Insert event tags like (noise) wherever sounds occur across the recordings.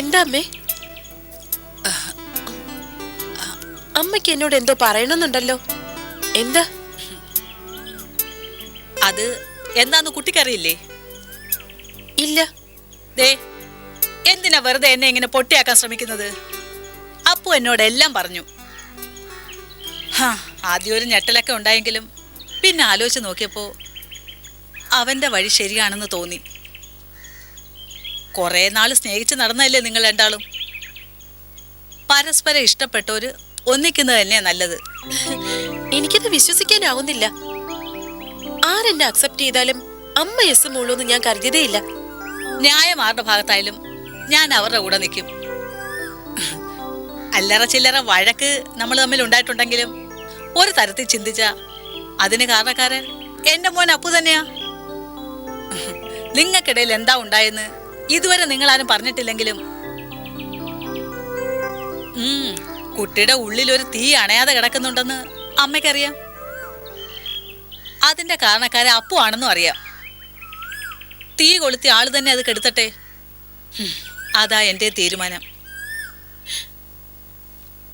എന്താ അമ്മേ അമ്മയ്ക്ക് എന്നോട് എന്തോ പറയണമെന്നുണ്ടല്ലോ. എന്താ? അത് എന്താന്ന് കുട്ടിക്കറിയില്ലേ? ഇല്ല. ദേ എന്തിനാ വെറുതെ എന്നെ ഇങ്ങനെ പൊട്ടിയാക്കാൻ ശ്രമിക്കുന്നത്? അപ്പു എന്നോട് എല്ലാം പറഞ്ഞു. ഹാ ആദ്യം ഒരു ഞെട്ടലൊക്കെ ഉണ്ടായെങ്കിലും പിന്നെ ആലോചിച്ച് നോക്കിയപ്പോ അവന്റെ വഴി ശരിയാണെന്ന് തോന്നി. കുറേ നാൾ സ്നേഹിച്ച് നടന്നതല്ലേ നിങ്ങൾ രണ്ടാളും? പരസ്പരം ഇഷ്ടപ്പെട്ടവര് ഒന്നിക്കുന്നത് തന്നെയാ നല്ലത്. എനിക്കത് വിശ്വസിക്കാനാവുന്നില്ല. ആരെന്നെ അക്സെപ്റ്റ് ചെയ്താലും അമ്മ എസ് മൂളൂന്ന് ഞാൻ കരുതിയതേയില്ല. ന്യായം ആരുടെ ഭാഗത്തായാലും ഞാൻ അവരുടെ കൂടെ നിൽക്കും. അല്ലറ ചില്ലറ വഴക്ക് നമ്മൾ തമ്മിൽ ഉണ്ടായിട്ടുണ്ടെങ്കിലും ഒരു തരത്തിൽ ചിന്തിച്ച അതിന് കാരണക്കാരൻ എന്റെ മോൻ അപ്പു തന്നെയാ. നിങ്ങൾക്കിടയിൽ എന്താ ഉണ്ടായെന്ന് ഇതുവരെ നിങ്ങൾ ആരും പറഞ്ഞിട്ടില്ലെങ്കിലും ഉം, കുട്ടിയുടെ ഉള്ളിൽ ഒരു തീ അണയാതെ കിടക്കുന്നുണ്ടെന്ന് അമ്മയ്ക്കറിയാം. അതിന്റെ കാരണക്കാരെ അപ്പു ആണെന്നും അറിയാം. തീ കൊളുത്തി ആൾ തന്നെ അത് കെടുത്തട്ടെ. അതാ എന്റെ തീരുമാനം.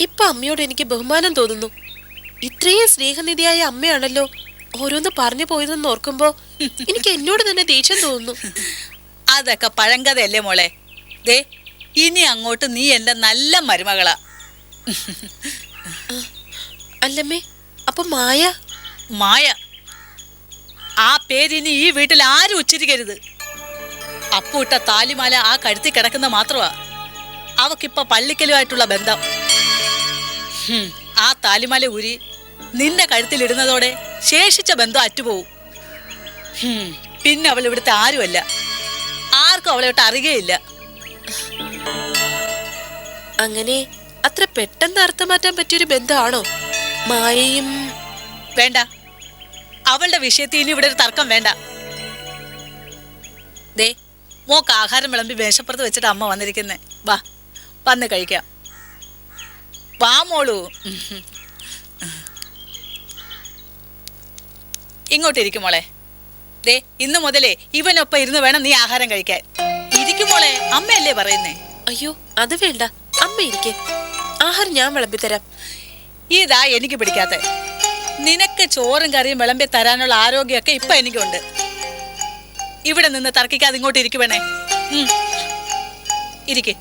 ഇപ്പൊ അമ്മയോട് എനിക്ക് ബഹുമാനം തോന്നുന്നു. ഇത്രയും സ്നേഹനിധിയായ അമ്മയാണല്ലോ ഓരോന്ന് പറഞ്ഞു പോയതെന്ന് ഓർക്കുമ്പോ (laughs) എനിക്ക് എന്നോട് തന്നെ ദേഷ്യം തോന്നുന്നു. (laughs) അതൊക്കെ പഴങ്കഥയല്ലേ മോളെ? ദേ ഇനി അങ്ങോട്ട് നീ എന്റെ നല്ല മരുമകളാ. അല്ലമ്മേ അപ്പൊ മായ? മായ ആ പേരിനി ഈ വീട്ടിൽ ആരും ഉച്ചരിക്കരുത്. അപ്പൂട്ട താലിമാല ആ കഴുത്തി കിടക്കുന്ന മാത്രമാ. അവക്കിപ്പൊ പള്ളിക്കലുമായിട്ടുള്ള ബന്ധം. ആ താലിമാല ഊരി നിന്റെ കഴുത്തിലിടുന്നതോടെ ശേഷിച്ച ബന്ധം അറ്റുപോകും പിന്നെ അവൾ ഇവിടുത്തെ ആരുമല്ല. ആർക്കും അവളെ വിട്ട് അറിയുകയില്ല. അങ്ങനെ അത്ര പെട്ടെന്ന് അർത്ഥം മാറ്റാൻ പറ്റിയൊരു ബന്ധമാണോ? മായയും വേണ്ട. അവളുടെ വിഷയത്തിൽ ഇനി ഇവിടെ ഒരു തർക്കം വേണ്ട. ദേ മോക്ക് ആഹാരം വിളമ്പി മേശപ്പുറത്ത് വെച്ചിട്ട് അമ്മ വന്നിരിക്കുന്നേ. വാ വന്ന് കഴിക്കാം. വാ മോളു. ഇങ്ങോട്ടിരിക്കും മോളെ. ദേ ഇന്ന് മുതലേ ഇവനൊപ്പം ഇരുന്ന് വേണം നീ ആഹാരം കഴിക്കാൻ. ഇരിക്കുമ്പോളെ അമ്മയല്ലേ പറയുന്നേ? അയ്യോ അത് വേണ്ട. അമ്മ ഇരിക്കെ. ആഹാരം ഞാൻ വിളമ്പി തരാം. ഇതാ എനിക്ക് പിടിക്കാത്ത. നിനക്ക് ചോറും കറിയും വിളമ്പി തരാനുള്ള ആരോഗ്യമൊക്കെ ഇപ്പൊ എനിക്കുണ്ട്. ഇവിടെ നിന്ന് തർക്കിക്കാതെ ഇങ്ങോട്ട് ഇരിക്കുവേണേ. ഇരിക്ക്.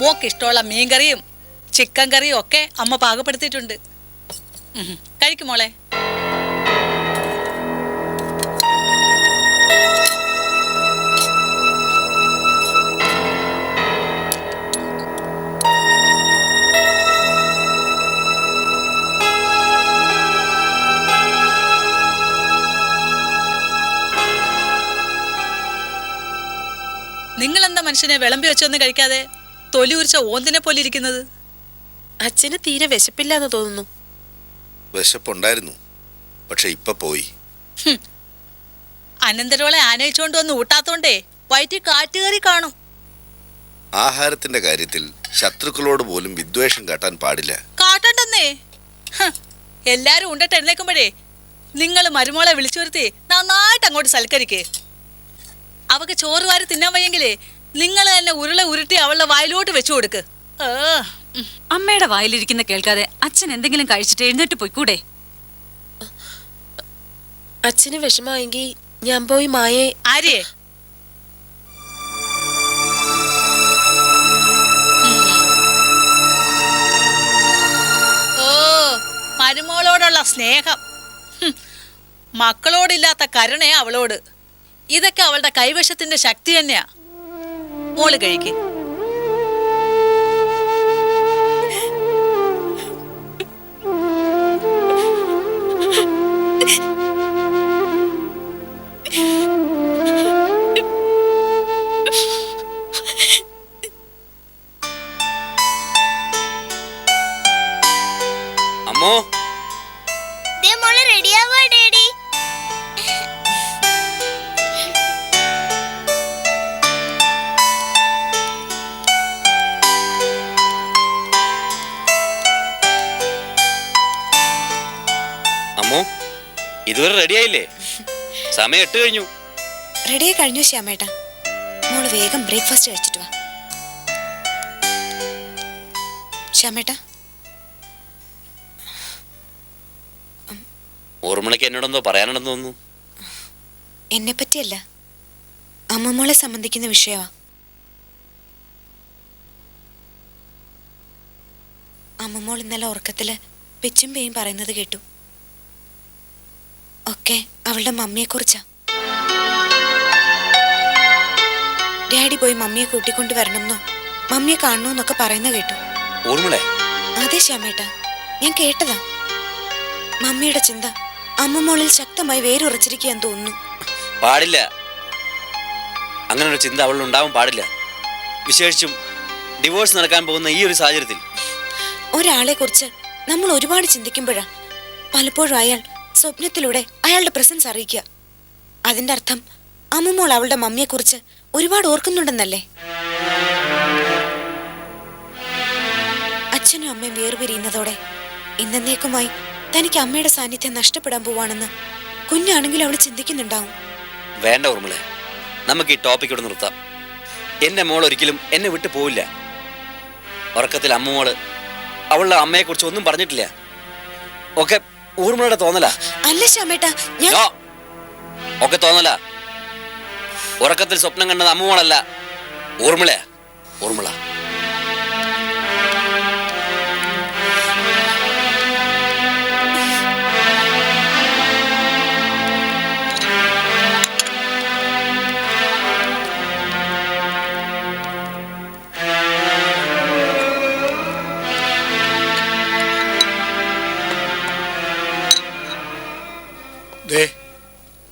മോക്ക് ഇഷ്ടമുള്ള മീൻകറിയും ചിക്കൻ കറിയും ഒക്കെ അമ്മ പാകപ്പെടുത്തിയിട്ടുണ്ട്. കഴിക്കുമോളെ കഴിക്കും മോളെ. നിങ്ങളെന്താ മനുഷ്യനെ വിളമ്പി വെച്ചൊന്നും കഴിക്കാതെ? തൊലി ഉരിച്ച ഓന്തിനെ പോലെ ഇരിക്കുന്നത്? അച്ഛന് തീരെ വിശപ്പില്ലാന്ന് തോന്നുന്നു. വിശപ്പുണ്ടായിരുന്നു. പക്ഷെ ഇപ്പൊ പോയി. അനന്തരോളെ ആനയിച്ചോണ്ട് വന്ന് ഊട്ടാത്തോണ്ടേ വയറ്റിൽ കാറ്റുകറി കാണും. ആഹാരത്തിന്റെ കാര്യത്തിൽ ശത്രുക്കളോട് പോലും വിദ്വേഷം കാട്ടാൻ പാടില്ല. കാട്ടണ്ടെന്നേ. എല്ലാരും ഉണ്ടിട്ട് എഴുന്നേക്കുമ്പോഴേ നിങ്ങൾ മരുമോളെ വിളിച്ചു വരുത്തി നന്നായിട്ട് അങ്ങോട്ട് സൽക്കരിക്കേ. അവക്ക് ചോറ് വാരി തിന്നാൻ വയ്യെങ്കിലേ നിങ്ങൾ തന്നെ ഉരുള ഉരുട്ടി അവളുടെ വായിലോട്ട് വെച്ചു കൊടുക്ക്. അമ്മയുടെ വായിലിരിക്കുന്ന കേൾക്കാതെ അച്ഛൻ എന്തെങ്കിലും കഴിച്ചിട്ട് എഴുന്നേറ്റ് പോയിക്കൂടെ? അച്ഛന് വിഷമമായെങ്കിൽ ഞാൻ പോയി മായെ ആര്യേ. ഓ മരുമോളോടുള്ള സ്നേഹം. മക്കളോടില്ലാത്ത കരുണയാ അവളോട്. ഇതൊക്കെ അവളുടെ കൈവശത്തിന്റെ ശക്തി തന്നെയാ. മോൾ കഴിക്ക്. അമ്മോ. ഇതുവരെ റെഡി ആയില്ലേ? സമയം എട്ട് കഴിഞ്ഞു. റെഡി കഴിഞ്ഞു ശ്യാമേട്ടാ. മോൾ വേഗം ബ്രേക്ക്ഫാസ്റ്റ് കഴിച്ചിട്ട് വാ. ശ്യാമേട്ടാ. ഓർമ്മളയ്ക്ക് എന്നോടെന്തോ പറയാനുണ്ടെന്ന് തോന്നുന്നു. എന്നെ പറ്റിയല്ല അമ്മമ്മോളെ സംബന്ധിക്കുന്ന വിഷയമാ അമ്മമ്മോൾ ഇന്നലെ ഉറക്കത്തിൽ പിച്ചും പേയും പറയുന്നത് കേട്ടു. ഒക്കെ അവളുടെ മമ്മിയെ കുറിച്ചാ ഡാഡി പോയി മമ്മിയെ കൂട്ടിക്കൊണ്ട് വരണമെന്നോ? മമ്മിയെ കാണണമെന്നൊക്കെ പറയുന്ന കേട്ടു. അതെ ശ്യാമേട്ടാ ഞാൻ കേട്ടതാ. മമ്മിയുടെ ചിന്ത അമ്മമോളിൽ ശക്തമായി വേരുറച്ചിരിക്കാൻ തോന്നുന്നു. പാടില്ല. അങ്ങനെ ഒരു ചിന്ത അവളിൽ ഉണ്ടാവാൻ പാടില്ല. വിശേഷിച്ചും ഡിവോഴ്സ് നടക്കാൻ പോകുന്ന ഈ ഒരു സാഹചര്യത്തിൽ. ഒരാളെ കുറിച്ച് നമ്മൾ ഒരുപാട് ചിന്തിക്കുമ്പോഴാ പലപ്പോഴും അയാൾ സ്വപ്നത്തിലൂടെ അയാളുടെ പ്രസൻസ് അറിയിക്കുക. അതിന്റെ അർത്ഥം അമ്മമോൾ അവളുടെ മമ്മിയെക്കുറിച്ച് ഒരുപാട് ഓർക്കുന്നുണ്ടെന്നല്ലേ? അച്ഛനും അമ്മയും വേർപിരിയുന്നതോടെ ഇന്നേക്കുമായി തനിക്ക് അമ്മയുടെ സാന്നിധ്യം നഷ്ടപ്പെടാൻ പോവാണെന്ന് കുഞ്ഞാണെങ്കിൽ അവൾ ചിന്തിക്കുന്നുണ്ടാവും. വേണ്ട ഓർമ്മളെ നമുക്ക് ഈ ടോപ്പിക് ഇവിടെ നിർത്താം. എന്റെ മോൾ ഒരിക്കലും എന്നെ വിട്ടു പോവില്ല. ഉറക്കത്തിൽ അമ്മമോൾ അവളുടെ അമ്മയെക്കുറിച്ച് ഒന്നും പറഞ്ഞിട്ടില്ല. ഒക്കെ ഊർമിളയുടെ തോന്നലാ. അല്ല ശ്യാമേട്ടാ ഞാൻ. ഒക്കെ തോന്നല. ഉറക്കത്തിൽ സ്വപ്നം കണ്ടത് അമ്മമോളല്ല ഊർമിളയാ. ഊർമിള.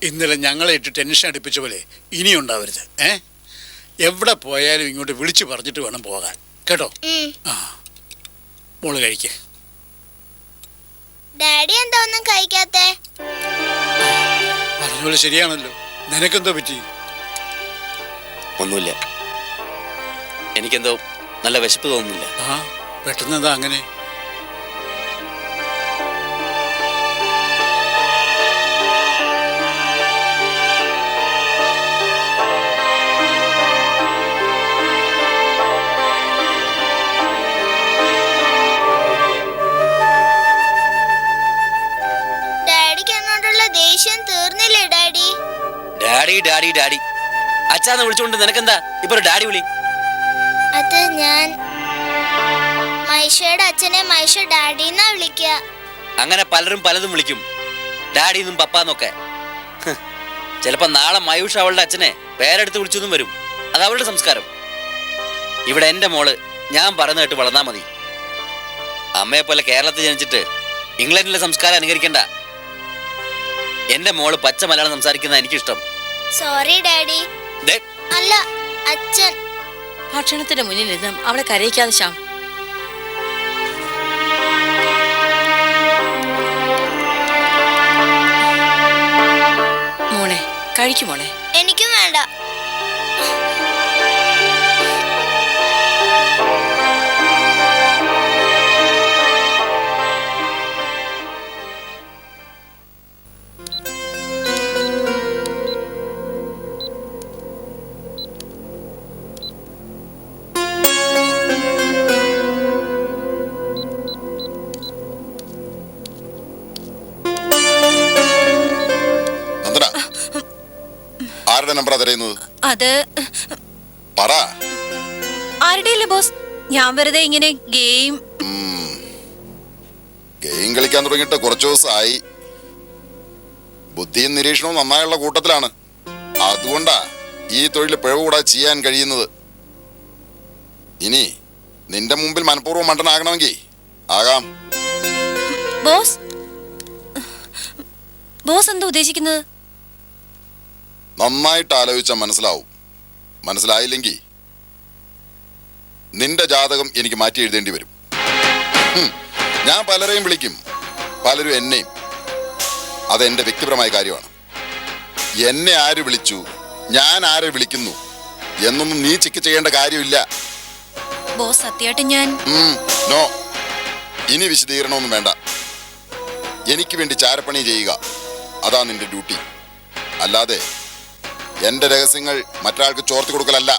ഇന്നലെ ഞങ്ങളെ ഇട്ട് ടെൻഷൻ അടുപ്പിച്ച പോലെ ഇനി ഉണ്ടാവരുത്. ഏ? എവിടെ പോയാലും ഇങ്ങോട്ട് വിളിച്ചു പറഞ്ഞിട്ട് വേണം പോകാൻ. കേട്ടോ. ആ. മോൾ കഴിക്ക. ഡാഡി എന്താ ഒന്നും കഴിക്കാത്തേ? പറഞ്ഞോളെ ശരിയാണല്ലോ. നിനക്കെന്തോ പറ്റി? ഒന്നുമില്ല. എനിക്കെന്തോ നല്ല വിശപ്പ് തോന്നുന്നില്ല. ആ പെട്ടെന്ന് എന്താ അങ്ങനെ? ദേഷ്യം തീർന്നില്ലേ ഡാഡി? Daddy daddy daddy. അച്ഛാന്ന് വിളിച്ചോണ്ട് നിനക്കെന്താ? ഇപ്പൊ ഒരു ഡാഡി വിളി. അത് ഞാൻ മൈഷയുടെ അച്ഛനെ മൈഷ ഡാഡി എന്നാ വിളിക്കുക അങ്ങനെ പലരും പലതും വിളിക്കും. ഡാഡി എന്നും പപ്പാന്നൊക്കെ. ചിലപ്പോ നാളെ മയൂഷ് അവളുടെ അച്ഛനെ പേരെടുത്ത് വിളിച്ചൊന്നും വരും. അത് അവളുടെ സംസ്കാരം. ഇവിടെ എന്റെ മോൾ ഞാൻ പറഞ്ഞു കേട്ട് വളർന്നാ മതി. അമ്മയെ പോലെ കേരളത്തിൽ ജനിച്ചിട്ട് ഇംഗ്ലണ്ടിലെ സംസ്കാരം അനുകരിക്കണ്ട. എന്റെ മോൾ പച്ച മലയാളം സംസാരിക്കുന്ന എനിക്കിഷ്ടം. സോറി ഡാഡി ദേ, അല്ല അച്ഛൻ. ഭക്ഷണത്തിന്റെ മുന്നിൽ ഇരുന്ന് അവളെ കരയിക്കാതെ ശ്യാം. മോളെ കഴിക്കുമോളെ എനിക്കും വേണ്ട. അത് പറ. ആരുടെയില്ല ബോസ്? ഞാൻ വെറുതെ ഇങ്ങനെ ഗെയിം ഗെയിം കളിക്കാൻ തുടങ്ങിയിട്ട് കുറച്ചു ദിവസമായി ബുദ്ധിയും നിരീക്ഷണവും നന്നായുള്ള കൂട്ടത്തിലാണ്. അതുകൊണ്ടാ ഈ തൊഴിൽ പിഴവ് കൂടാതെ ചെയ്യാൻ കഴിയുന്നത്. ഇനി നിന്റെ മുമ്പിൽ മനഃപൂർവം മണ്ടനാകണമെങ്കിൽ ആകാം. ബോസ്? ബോസ് എന്താ ഉദ്ദേശിക്കുന്നത്? നന്നായിട്ട് ആലോചിച്ചാൽ മനസ്സിലാവും. മനസ്സിലായില്ലെങ്കിൽ നിന്റെ ജാതകം എനിക്ക് മാറ്റി എഴുതേണ്ടി വരും. ഞാൻ പലരെയും വിളിക്കും. പലരും എന്നെയും. അതെന്റെ വ്യക്തിപരമായ കാര്യമാണ്. എന്നെ ആര് വിളിച്ചു? ഞാൻ ആരെ വിളിക്കുന്നു? എന്നൊന്നും നീ ചെക്ക് ചെയ്യേണ്ട കാര്യമില്ല. ബോസ് സത്യമായിട്ട് ഞാൻ നോ. ഇനി വിശദീകരണമൊന്നും വേണ്ട. എനിക്ക് വേണ്ടി ചാരപ്പണി ചെയ്യുക. അതാ നിന്റെ ഡ്യൂട്ടി. അല്ലാതെ എന്റെ രഹസ്യങ്ങൾ മറ്റൊരാൾക്ക് ചോർത്തി കൊടുക്കലല്ല.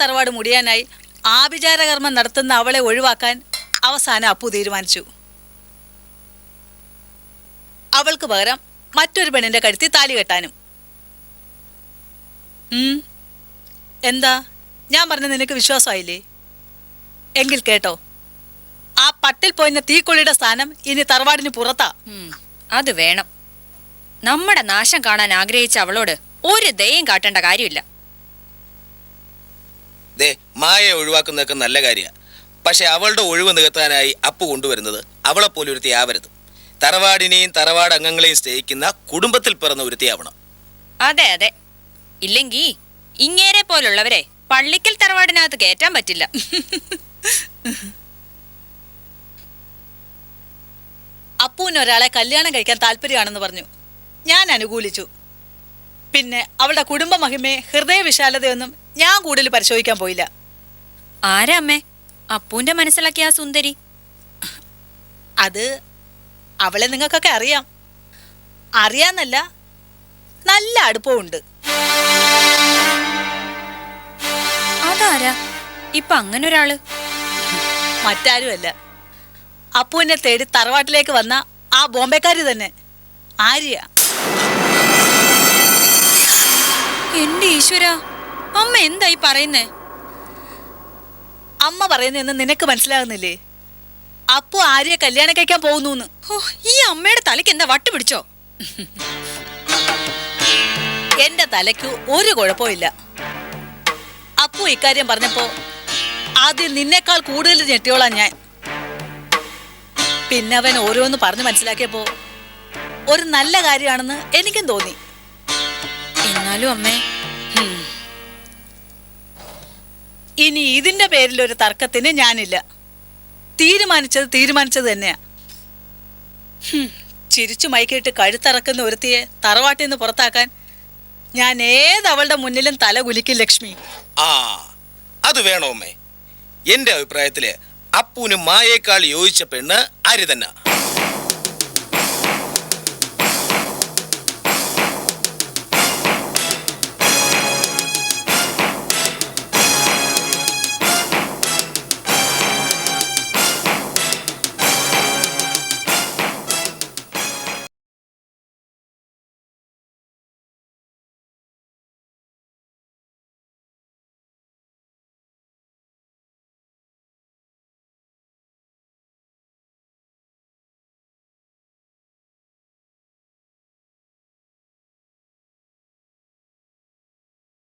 തറവാട് മുടിയാനായി ആഭിചാരകർമ്മം നടത്തുന്ന അവളെ ഒഴിവാക്കാൻ അവസാനം അപ്പു തീരുമാനിച്ചു. അവൾക്ക് പകരം മറ്റൊരു പെണ്ണിന്റെ കഴുത്തി താലി കെട്ടാനും. എന്താ? ഞാൻ പറഞ്ഞ നിനക്ക് വിശ്വാസമായില്ലേ? എങ്കിൽ കേട്ടോ. ആ പട്ടിൽ പോയിന്ന തീക്കൊള്ളിയുടെ സ്ഥാനം ഇനി തറവാടിന് പുറത്താ. അത് വേണം. നമ്മുടെ നാശം കാണാൻ ആഗ്രഹിച്ച അവളോട് ഒരു ദയം കാട്ടേണ്ട കാര്യമില്ല. ദേ മായ ഒഴിവാക്കുന്നതൊക്കെ നല്ല കാര്യമാണ് പക്ഷേ അവളുടെ ഒഴിവ് നികത്താനായി അപ്പ് കൊണ്ടുവരുന്നത് അവളെ പോലെ ഒരുത്തി ആവരുത്. തറവാടിനെയും തറവാട് അംഗങ്ങളെയും സ്നേഹിക്കുന്ന കുടുംബത്തിൽ പിറന്ന ഒരുത്തിയാവണം. അതെ അതെ. ഇല്ലെങ്കിൽ ഇങ്ങേരെ പോലുള്ളവരെ പള്ളിക്കൽ തറവാടിനകത്ത് കയറ്റാൻ പറ്റില്ല. അപ്പൂന് ഒരാളെ കല്യാണം കഴിക്കാൻ താല്പര്യമാണെന്ന് പറഞ്ഞു. ഞാൻ അനുകൂലിച്ചു. പിന്നെ അവളുടെ കുടുംബ മഹിമയെ ഹൃദയ വിശാലതയൊന്നും ഞാൻ കൂടുതൽ പരിശോധിക്കാൻ പോയില്ല. ആരാ അമ്മേ? അപ്പൂന്റെ മനസ്സിലാക്കിയ ആ സുന്ദരി. അത് അവളെ നിങ്ങൾക്കൊക്കെ അറിയാം. അറിയാന്നല്ല നല്ല അടുപ്പമുണ്ട്. അതാരാ? ഇപ്പൊ അങ്ങനെ ഒരാൾ മറ്റാരുമല്ല. അപ്പുവിനെ തേടി തറവാട്ടിലേക്ക് വന്ന ആ ബോംബെക്കാരി തന്നെ. ആര്യ. എന്റെ ഈശ്വര. അമ്മ എന്തായി പറയുന്നേ? അമ്മ പറയുന്നതെന്ന് നിനക്ക് മനസ്സിലാകുന്നില്ലേ? അപ്പു ആര്യ കല്യാണം കഴിക്കാൻ പോകുന്നു ഈ അമ്മയുടെ തലയ്ക്ക് എന്താ വട്ട് പിടിച്ചോ? എന്റെ തലയ്ക്ക് ഒരു കുഴപ്പമില്ല അപ്പു ഇക്കാര്യം പറഞ്ഞപ്പോ ആദ്യം നിന്നേക്കാൾ കൂടുതൽ ഞെട്ടിയോളാം ഞാൻ. പിന്നെ അവൻ ഓരോന്ന് പറഞ്ഞു മനസ്സിലാക്കിയപ്പോ ഒരു നല്ല കാര്യമാണെന്ന് എനിക്കും തോന്നി. എന്നാലും അമ്മേ ഇനി ഇതിന്റെ പേരിൽ ഒരു തർക്കത്തിന് ഞാനില്ല. തീരുമാനിച്ചത് തീരുമാനിച്ചത് തന്നെയാ. ചിരിച്ചു മൈക്കിട്ട് കഴുത്തറക്കുന്ന ഒരുത്തിയെ തറവാട്ടിൽ നിന്ന് പുറത്താക്കാൻ ഞാൻ ഏതവളുടെ അവളുടെ മുന്നിലും തല കുലിക്കും ലക്ഷ്മി. ആ അത് വേണോ അമ്മേ? എന്റെ അഭിപ്രായത്തിൽ അപ്പൂന് മായേക്കാൾ യോജിച്ച പെണ്ണ് ആര് തന്നെ.